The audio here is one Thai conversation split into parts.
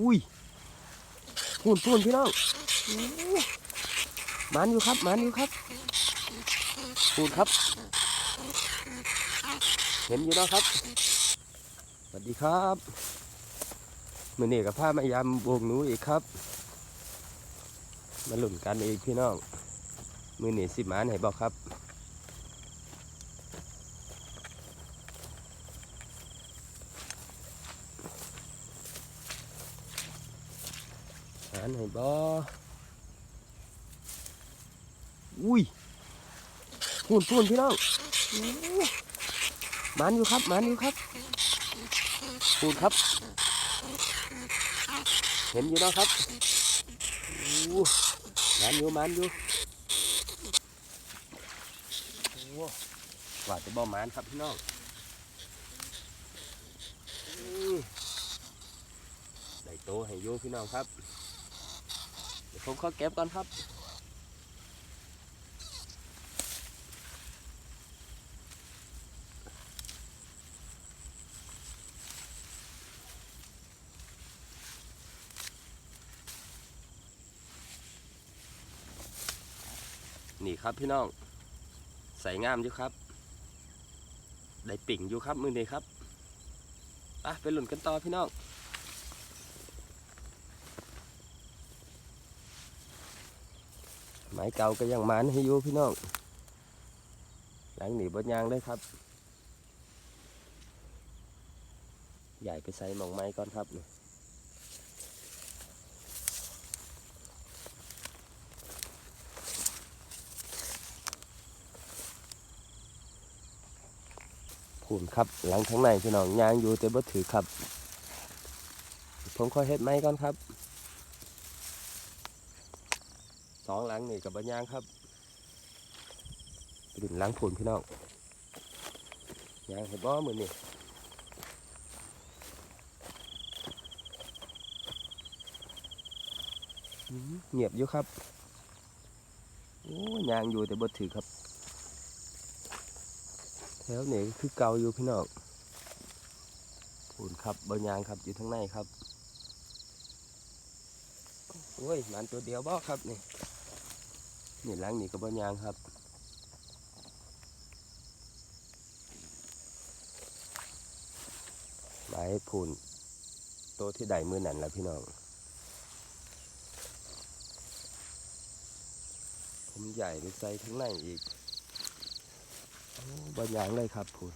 อุ้ยพูนพูนพี่น้องหมันอยู่ครับหมันอยู่ครับพูนครับ เห็นอยู่เนาะครับสวัสดีครับมือนี้กับผ้ามายำบวงหนูอีกครับ มาหลุ่นกันอีกพี่น้องมือนี้สิหมานให้บอกครับานให้บออุ้ยพูนพูนพี่น้องอู้หมันอยู่ครับหมันอยู่ครับพูนครับ เห็นอยู่เนาะครับอู้หมันอยู่หมันอยู่โอ้ว่าจะบ่หมันครับพี่น้องอื้อได้โตให้อยู่พี่น้องครับเดี๋ยว ผมขอเก็บก่อนครับ นี่ครับพี่น้อง ใส่งามอยู่ครับ ได้ปิ่งอยู่ครับมือนี้ครับไปไปหลุนกันต่อพี่น้อง ม้เก่าก็ยังมันให้อยู่พี่น้อง หลังหนีบดยางเลยครับ ใหญ่ไปใส่หมองไม้ก่อนครับนี่พูนครับหลังทั้งในพี่น้องยางอยู่แต่บ่ถือครับ ผมขอเฮ็ดไม้ก่อนครับ ส องหลังนี่กับบะยางครับไปดุนหลังผุนพี่น้องยางเห็นบ่มือนนี่เงียบอยู่ครับโอ้ยางอยู่แต่บ่ถือครับแถวนี้คือเก่าอยู่พี่น้องผุนครับบะยางครับอยู่ทั้งในครับโอ้ยหมันตัวเดียวบ่ครับนี่ นี่ล้างนี่ก็บ่ยางครับไม้พูนโตวที่ใดมือนั่นแหละพี่น้อง ผมใหญ่ไปใส่ทั้งในอีกโอ้บ่ยางเลยครับพูน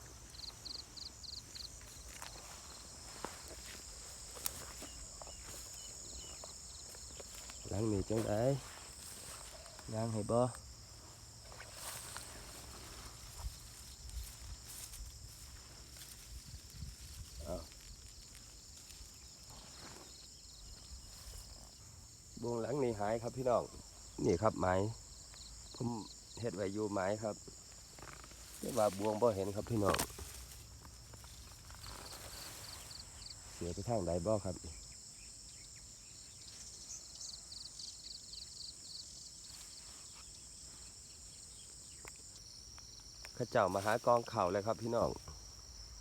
หล้างนี่จังได ย่างให้บ่เอาบวงหลังนี่หายครับพี่น้อง นี่ครับไม้ผมเฮ็ดไว้อยู่ไม้ครับแต่ว่าบวงบ่เห็นครับพี่น้อง เสียไปทางใดบ่ครับ ข้าเจ้ามาหากองเข่าเลยครับพี่น้อง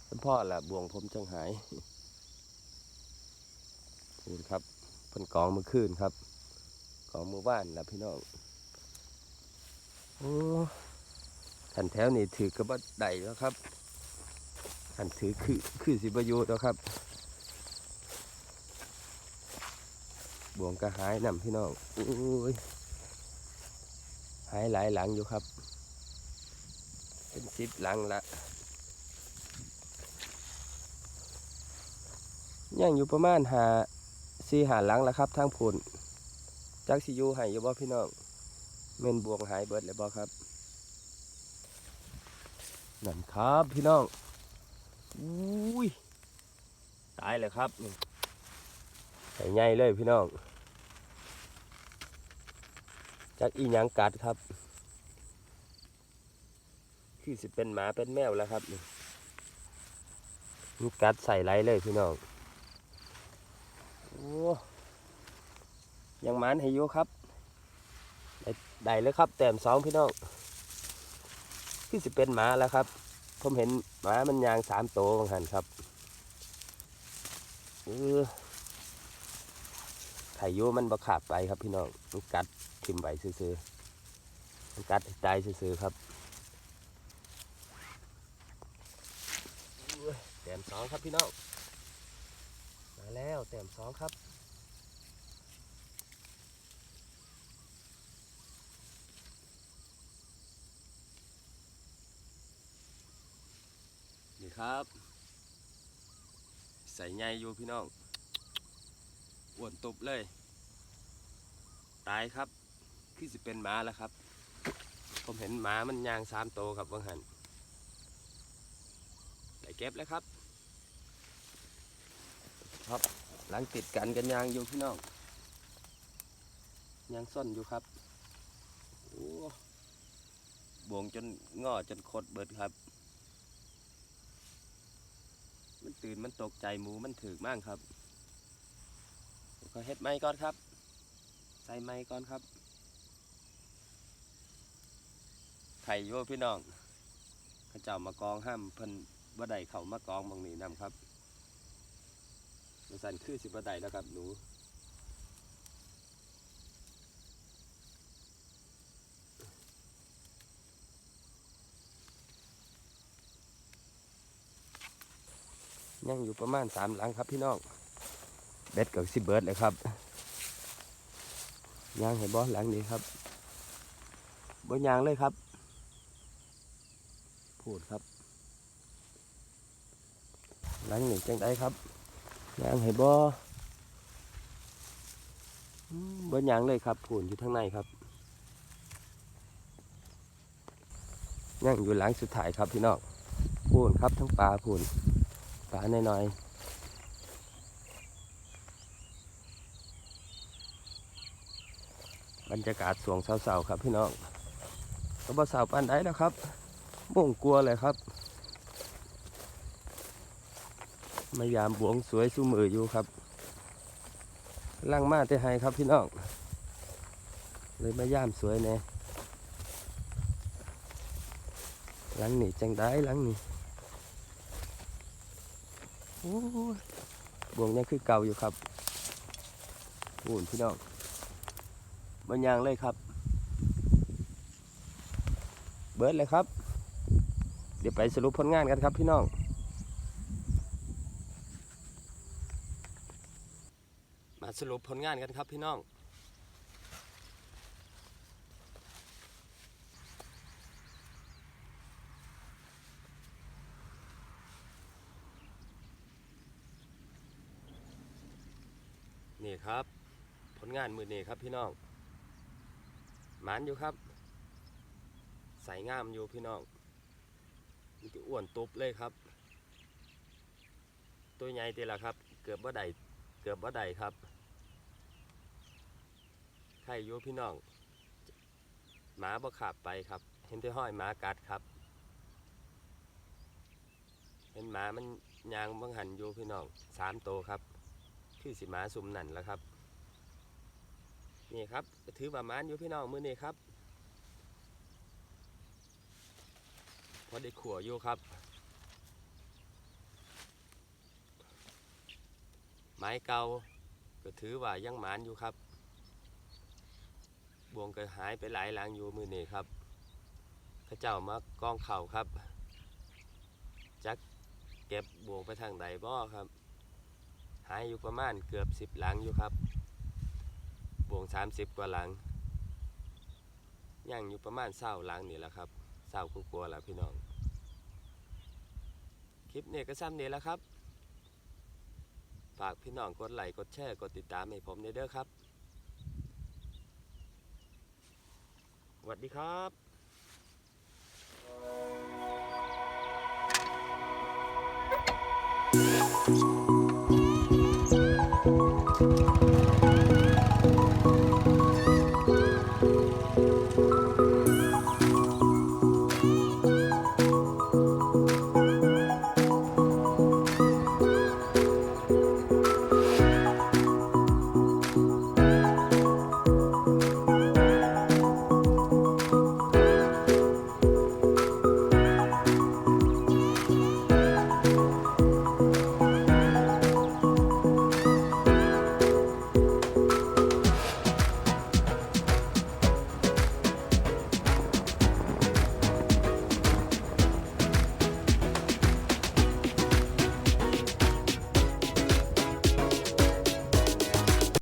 เป็นพ่อแหละบวงผมจังหายนี่ครับเพิ่นกองมือคืนครับ กองมือบ้านแหละพี่น้องโอ้ขันแถวนี่ถือกระบะไดแล้วครับขันถือคือคือสิบประโยชน์แล้วครับบวงก็หายนำพี่น้องอ้ยหายหลายหลังอยู่ครับ สิบหลังละยังอยู่ประมาณหาสี่หาหลังแล้วครับทางผลจักสิอยูให้อยู่บ่พี่น้องเม่นบวงหายเบิดเลยบ่ครับนั่นครับพี่น้องอุ้ยตายเลยครับใส่ใหญ่เลยพี่น้องจักอีหยังกัดครับ คือสิเป็นหมาเป็นแมวแล้วครับนี่มันกัดใส่ไรเลยพี่น้องโอ้ยังหมันให้ยู่ครับได้ได้เลยครับแต้มสองพี่น้องคือสิเป็นหมาแล้วครับ ผมเห็นหมามันยางสามโตบางหันครับเออไข่ยูมันบ่ขาดไปครับพี่น้องมันกัดทิ่มใบซื่อๆมันกัดให้ตายซื่อๆครับอุ้ยแต้ มสองครับพี่น้องมาแล้วแต้มสองครับนี่ครับ ใส่ใหญ่อยู่พี่น้องอ้วนตุบเลย ตายครับคือสิเป็นหมาแล้วครับ ผมเห็นหมามันยางสามโตวครับวังหันได้เก็บแล้วครับ ครับ หลังติดกันกันยางอยู่พี่น้องยางซ่อนอยู่ครับโอ้บวงจนงอจนคดเบิดครับ มันตื่นมันตกใจหมูมันถือมากครับก็เฮ็ดไม้ก่อนครับ ใส่ไม้ก่อนครับไข่โยพี่น้องเขาเจ้ามากองห้ามเพิ่นบ่ได้เข้ามากองบางนี้นำครับ มันสั่นคือสิบไดแล้วครับหนูยังอยู่ประมาณสามหลังครับพี่น้องเบ็ดกับสิเบิร์ดเลยครับยางเห็นบอหลังนี้ครับบนยางเลยครับ พูดครับ หลังหนี้จังได้ครับ ยางเห็นบอบนยางเลยครับพูนอยู่ทางในครับย่างอยู่หลังสุดท้ายครับพี่น้องพูนครับทั้งปลาพูนปลาหน่อยๆบรรยากาศสวงเสาๆครับพี่น้องก็บ่เสาปานใดแล้วครับม่งกลัวเลยครับ มายามบวงสวยสู้มืออยู่ครับลังมาแต่ให้ครับพี่น้องเลยมายามสวยแน่หลังนี่จังได้หลังนี่โอ้บวงยังคือเก่าอยู่ครับหุ่นพี่น้องบนยางเลยครับ เบิร์ดเลยครับ เดี๋ยวไปสรุปผลงานกันครับพี่น้อง มาสรุปผลงานกันครับพี่น้องนี่ครับ ผลงานมือนี่ครับพี่น้องหมานอยู่ครับ ใส่งามอยู่พี่น้องมันจะอ้วนตุบเลยครับ ตัวใหญ่ตีละครับ เกือบว่าใดเกือบว่าใดครับ ไข่อยู่พี่น้องหมาบ่ขาบไปครับ เห็นที่ห้อยหมากัดครับ เห็นหมามันยางบังหันอยู่พี่น้องสามตัวครับ คือสิมาสุ่มนั่นแล้วครับ นี่ครับถือว่ามานอยู่พี่น้องมือนี่ครับพอได้ขัวอยู่ครับ ไม้เก่าก็ถือว่ายังหมานอยู่ครับ บวงก็หายไปหลายหลังอยู่มือนี่ครับข้าเจ้ามากองเข่าครับ จักเก็บบวงไปทางใดบ่ครับ หายอยู่ประมาณเกือบสิบหลังอยู่ครับ บวงสามสิบกว่าหลังย่างอยู่ประมาณเศร้าหลังนี่แหละครับเศร้ากลัวๆแหละพี่น้อง คลิปนี้ก็ซ้ำนี้แหล้วครับ ฝากพี่น้องกดไลค์กดแชร์กดติดตามให้ผมเด้อครับ วัสดีครับ